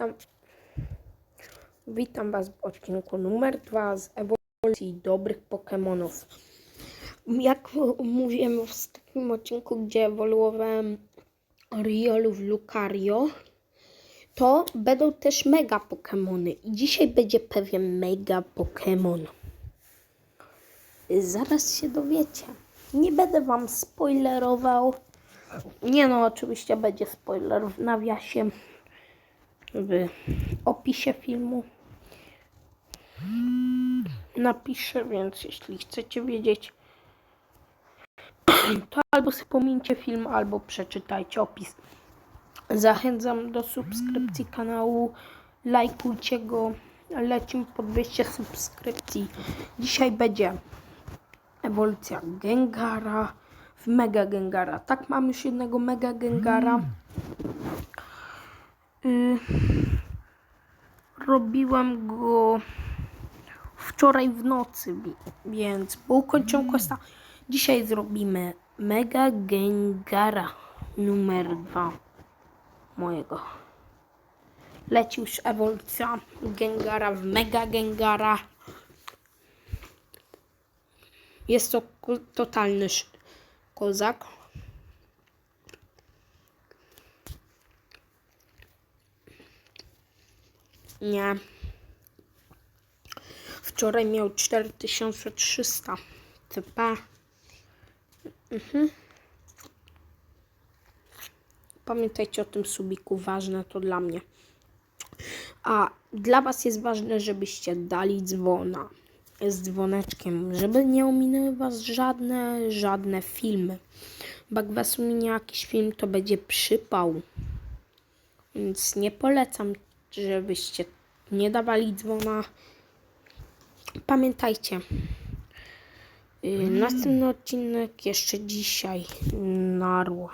Witam, witam Was w odcinku numer 2 z ewolucji dobrych Pokémonów. Jak mówiłem w ostatnim odcinku, gdzie ewoluowałem Riolu w Lucario, to będą też mega Pokémony. I dzisiaj będzie pewien mega Pokémon. Zaraz się dowiecie. Nie będę Wam spoilerował. Nie no, oczywiście będzie spoiler w nawiasie w opisie filmu. Napiszę, więc jeśli chcecie wiedzieć, to albo wspomnijcie film, albo przeczytajcie opis. Zachęcam do subskrypcji kanału, lajkujcie go, lecimy po 200 subskrypcji. Dzisiaj będzie ewolucja Gengara w Mega Gengara. Tak, mam już jednego Mega Gengara. Y, robiłem go wczoraj w nocy, wi- więc bo ukończyłem questa. Dzisiaj zrobimy Mega Gengara numer dwa mojego. Leci już ewolucja Gengara w Mega Gengara. Jest to totalny kozak. Nie. Wczoraj miał 4300 CP. Mhm. Pamiętajcie o tym subiku, ważne to dla mnie. A dla Was jest ważne, żebyście dali dzwona z dzwoneczkiem, żeby nie ominęły Was żadne, żadne filmy. Bo jak Was ominie jakiś film, to będzie przypał. Więc nie polecam, żebyście nie dawali dzwona. Pamiętajcie, yy, następny odcinek jeszcze dzisiaj. Narło.